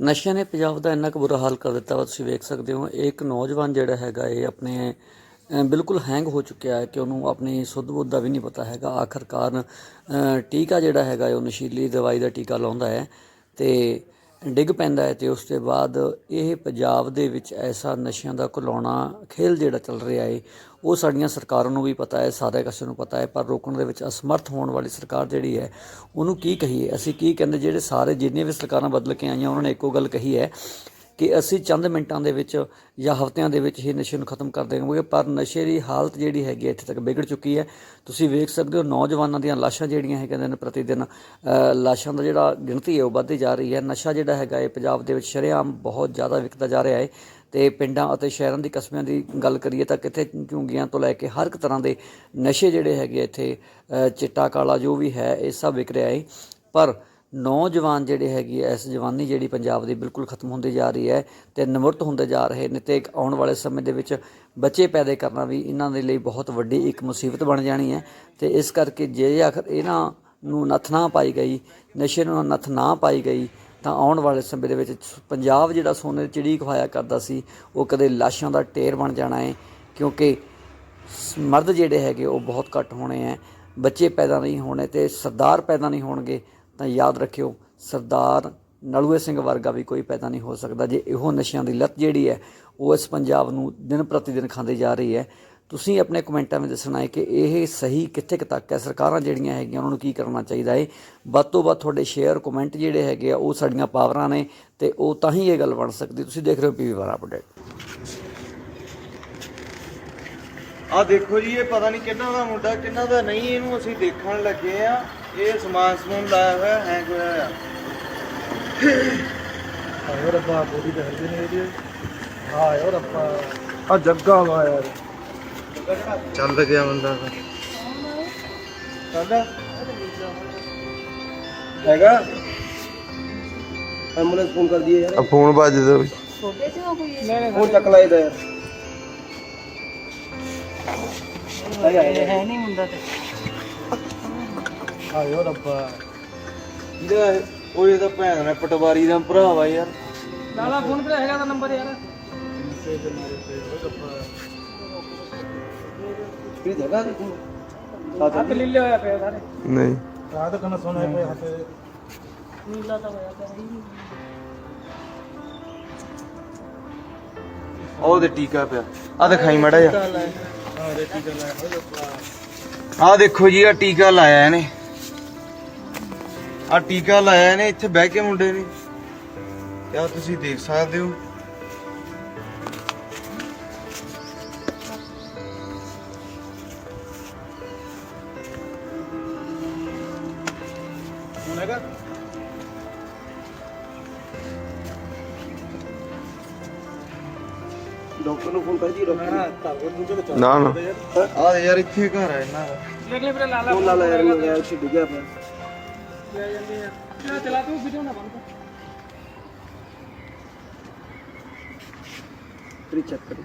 ਨਸ਼ਿਆਂ ਨੇ ਪੰਜਾਬ ਦਾ ਇੰਨਾ ਕੁ ਬੁਰਾ ਹਾਲ ਕਰ ਦਿੱਤਾ ਵਾ, ਤੁਸੀਂ ਵੇਖ ਸਕਦੇ ਹੋ। ਇਹ ਇੱਕ ਨੌਜਵਾਨ ਜਿਹੜਾ ਹੈਗਾ, ਇਹ ਆਪਣੇ ਬਿਲਕੁਲ ਹੈਂਗ ਹੋ ਚੁੱਕਿਆ ਹੈ ਕਿ ਉਹਨੂੰ ਆਪਣੀ ਸੁੱਧ ਬੁੱਧ ਦਾ ਵੀ ਨਹੀਂ ਪਤਾ ਹੈਗਾ। ਆਖਰਕਾਰ ਟੀਕਾ ਜਿਹੜਾ ਹੈਗਾ, ਉਹ ਨਸ਼ੀਲੀ ਦਵਾਈ ਦਾ ਟੀਕਾ ਲਾਉਂਦਾ ਹੈ ਤੇ ਡਿੱਗ ਪੈਂਦਾ ਹੈ ਤੇ ਉਸ ਤੋਂ ਬਾਅਦ ਇਹ ਪੰਜਾਬ ਦੇ ਵਿੱਚ ਐਸਾ ਨਸ਼ਿਆਂ ਦਾ ਘੁਲਾਉਣਾ ਖੇਲ ਜਿਹੜਾ ਚੱਲ ਰਿਹਾ ਹੈ ਉਹ ਸਾਡੀਆਂ ਸਰਕਾਰਾਂ ਨੂੰ ਵੀ ਪਤਾ ਹੈ, ਸਾਰੇ ਕਿਸੇ ਨੂੰ ਪਤਾ ਹੈ, ਪਰ ਰੋਕਣ ਦੇ ਵਿੱਚ ਅਸਮਰਥ ਹੋਣ ਵਾਲੀ ਸਰਕਾਰ ਜਿਹੜੀ ਹੈ, ਉਹਨੂੰ ਕੀ ਕਹੀਏ? ਅਸੀਂ ਕੀ ਕਹਿੰਦੇ ਜਿਹੜੇ ਸਾਰੇ ਜਿੰਨੇ ਵੀ ਸਰਕਾਰਾਂ ਬਦਲ ਕੇ ਆਈਆਂ, ਉਹਨਾਂ ਨੇ ਇੱਕੋ ਗੱਲ ਕਹੀ ਹੈ ਕਿ ਅਸੀਂ ਚੰਦ ਮਿੰਟਾਂ ਦੇ ਵਿੱਚ ਜਾਂ ਹਫ਼ਤਿਆਂ ਦੇ ਵਿੱਚ ਹੀ ਨਸ਼ੇ ਨੂੰ ਖਤਮ ਕਰ ਦੇਵਾਂਗੇ, ਪਰ ਨਸ਼ੇ ਦੀ ਹਾਲਤ ਜਿਹੜੀ ਹੈਗੀ ਹੈ ਇੱਥੇ ਤੱਕ ਵਿਗੜ ਚੁੱਕੀ ਹੈ। ਤੁਸੀਂ ਵੇਖ ਸਕਦੇ ਹੋ ਨੌਜਵਾਨਾਂ ਦੀਆਂ ਲਾਸ਼ਾਂ ਜਿਹੜੀਆਂ ਹੈਗੀਆਂ ਨੇ ਪ੍ਰਤੀ ਦਿਨ ਲਾਸ਼ਾਂ ਦਾ ਜਿਹੜਾ ਗਿਣਤੀ ਹੈ ਉਹ ਵੱਧਦੀ ਜਾ ਰਹੀ ਹੈ। ਨਸ਼ਾ ਜਿਹੜਾ ਹੈਗਾ ਇਹ ਪੰਜਾਬ ਦੇ ਵਿੱਚ ਸ਼ਰੇਆਮ ਬਹੁਤ ਜ਼ਿਆਦਾ ਵਿਕਦਾ ਜਾ ਰਿਹਾ ਹੈ ਤੇ ਪਿੰਡਾਂ ਅਤੇ ਸ਼ਹਿਰਾਂ ਦੀ ਕਸਬਿਆਂ ਦੀ ਗੱਲ ਕਰੀਏ ਤਾਂ ਕਿੱਥੇ ਝੁੰਗੀਆਂ ਤੋਂ ਲੈ ਕੇ ਹਰ ਇੱਕ ਤਰ੍ਹਾਂ ਦੇ ਨਸ਼ੇ ਜਿਹੜੇ ਹੈਗੇ ਇੱਥੇ ਚਿੱਟਾ ਕਾਲਾ ਜੋ ਵੀ ਹੈ, ਇਹ ਸਭ ਵਿਕ ਰਿਹਾ ਹੈ। ਪਰ ਨੌਜਵਾਨ ਜਿਹੜੇ ਹੈਗੇ ਐ ਇਸ ਜਵਾਨੀ ਜਿਹੜੀ ਪੰਜਾਬ ਦੀ ਬਿਲਕੁਲ ਖਤਮ ਹੁੰਦੀ ਜਾ ਰਹੀ ਹੈ ਤੇ ਨਿਮਰਤ ਹੁੰਦੇ ਜਾ ਰਹੇ ਨੇ ਤੇ ਇੱਕ ਆਉਣ ਵਾਲੇ ਸਮੇਂ ਦੇ ਵਿੱਚ ਬੱਚੇ ਪੈਦਾ ਕਰਨਾ ਵੀ ਇਹਨਾਂ ਦੇ ਲਈ ਬਹੁਤ ਵੱਡੀ ਇੱਕ ਮੁਸੀਬਤ ਬਣ ਜਾਣੀ ਹੈ ਤੇ ਇਸ ਕਰਕੇ ਜੇ ਆਖਰ ਇਹਨਾਂ ਨੂੰ ਨੱਥ ਨਾ ਪਾਈ ਗਈ, ਨਸ਼ੇ ਨੂੰ ਨੱਥ ਨਾ ਪਾਈ ਗਈ, ਤਾਂ ਆਉਣ ਵਾਲੇ ਸਮੇਂ ਦੇ ਵਿੱਚ ਪੰਜਾਬ ਜਿਹੜਾ ਸੋਨੇ ਦੀ ਚਿੜੀ ਖਵਾਇਆ ਕਰਦਾ ਸੀ, ਉਹ ਕਦੇ ਲਾਸ਼ਾਂ ਦਾ ਢੇਰ ਬਣ ਜਾਣਾ ਹੈ ਕਿਉਂਕਿ ਮਰਦ ਜਿਹੜੇ ਹੈਗੇ ਉਹ ਬਹੁਤ ਘੱਟ ਹੋਣੇ ਹੈ, ਬੱਚੇ ਪੈਦਾ ਨਹੀਂ ਹੋਣੇ ਤੇ ਸਰਦਾਰ ਪੈਦਾ ਨਹੀਂ ਹੋਣਗੇ ਤਾਂ ਯਾਦ ਰੱਖਿਓ, ਸਰਦਾਰ ਨਲੂਏ ਸਿੰਘ ਵਰਗਾ ਵੀ ਕੋਈ ਪੈਦਾ ਨਹੀਂ ਹੋ ਸਕਦਾ ਜੇ ਇਹੋ ਨਸ਼ਿਆਂ ਦੀ ਲੱਤ ਜਿਹੜੀ ਹੈ, ਉਹ ਇਸ ਪੰਜਾਬ ਨੂੰ ਦਿਨ ਪ੍ਰਤੀ ਦਿਨ ਖਾਂਦੀ ਜਾ ਰਹੀ ਹੈ। ਤੁਸੀਂ ਆਪਣੇ ਕਮੈਂਟਾਂ ਵਿੱਚ ਦੱਸਣਾ ਹੈ ਕਿ ਇਹ ਸਹੀ ਕਿੱਥੇ ਕੁ ਤੱਕ ਹੈ? ਸਰਕਾਰਾਂ ਜਿਹੜੀਆਂ ਹੈਗੀਆਂ, ਉਹਨਾਂ ਨੂੰ ਕੀ ਕਰਨਾ ਚਾਹੀਦਾ ਹੈ? ਵੱਧ ਤੋਂ ਵੱਧ ਤੁਹਾਡੇ ਸ਼ੇਅਰ ਕਮੈਂਟ ਜਿਹੜੇ ਹੈਗੇ ਆ, ਉਹ ਸਾਡੀਆਂ ਪਾਵਰਾਂ ਨੇ ਤੇ ਉਹ ਤਾਂ ਹੀ ਇਹ ਗੱਲ ਬਣ ਸਕਦੀ। ਤੁਸੀਂ ਦੇਖ ਰਹੇ ਹੋ ਪੀਵੀ ਵਾਰ ਅਪਡੇਟ ਆ ਦੇਖੋ ਜੀ, ਇਹ ਪਤਾ ਨਹੀਂ ਕਿੰਨਾ ਦਾ ਮੁੰਡਾ ਕਿੰਨਾ ਦਾ ਨਹੀਂ, ਇਹਨੂੰ ਅਸੀਂ ਦੇਖਣ ਲੱਗੇ ਆ। ਇਹ ਸਮਾਨ ਸਮੂਨ ਲਾਇਆ ਹੋਇਆ ਹੈਂਗ ਹੋਇਆ ਆ ਆਇਓ ਰੱਬਾ ਬੋਡੀ ਤੇ ਹਰਦੇ ਨੇ ਇਹਦੇ ਆਇਓ ਰੱਬਾ ਆ ਜੱਗਾ ਵਾ ਯਾਰ ਚੱਲ ਗਿਆ ਬੰਦਾ ਚੱਲਦਾ ਹੈਗਾ ਐਂਬੂਲੈਂਸ ਫੋਨ ਕਰ ਦਈਏ ਯਾਰ ਫੋਨ ਵੱਜਦਾ ਵੀ ਫੋਨ ਚੱਕ ਲਾਇਦਾ ਯਾਰ ਆਇਓ ਰੱਬਾ। ਇਹਦਾ ਉਹ ਇਹਦਾ ਭੈਣ ਨੇ ਪਟਵਾਰੀ ਦਾ ਭਰਾ ਵਾ ਯਾਰ। ਲਾਲਾ ਫੋਨ ਤੇ ਹੈਗਾ ਦਾ ਨੰਬਰ ਯਾਰ? ਕੀ ਜਗ੍ਹਾ ਤੇ ਹੱਥ ਲੀਲੇ ਹੋਇਆ ਪਿਆ ਸਾਰੇ। ਨਹੀਂ। ਰਾਤ ਕਨਾ ਸੋਨਾ ਪਏ ਹੱਥ ਉਹ ਤੇ ਟੀਕਾ ਪਿਆ। ਆ ਦਿਖਾਈ ਮੜਾ ਜਾ ਆ ਦੇਖੋ ਜੀ ਆ ਟੀਕਾ ਲਾਇਆ ਇਹਨੇ। ਆ ਟੀਕਾ ਲਾਇਆ ਇਹਨੇ ਇੱਥੇ ਬਹਿ ਕੇ ਮੁੰਡੇ ਨੇ। ਕਿਆ ਤੁਸੀਂ ਦੇਖ ਸਕਦੇ ਹੋ? ਡਾਕਟਰ ਨੂੰ ਫੋਨ ਕਰ ਜੀ ਨਾ ਨਾ। ਨਾ ਨਾ ਆ। ਯਾਰ ਇੱਥੇ ਘਰ ਹੈ ਇਹਨਾਂ ਦਾ। ਦੇਖ ਲੈ ਵੀਰੇ ਲਾਲਾ ਫੋਨ ਲਾ ਲਾ। ਯਾਰ ਉੱਥੇ ਡਿੱਗਿਆ ਪਿਆ। ਲੈ ਜਾਂਦੇ ਆ ਨਾ ਚਲਾ ਤੂੰ ਵੀਡੀਓ ਨਾ ਬੰਦ ਕਰ। ਫਿਰ ਚੈੱਕ ਕਰੋ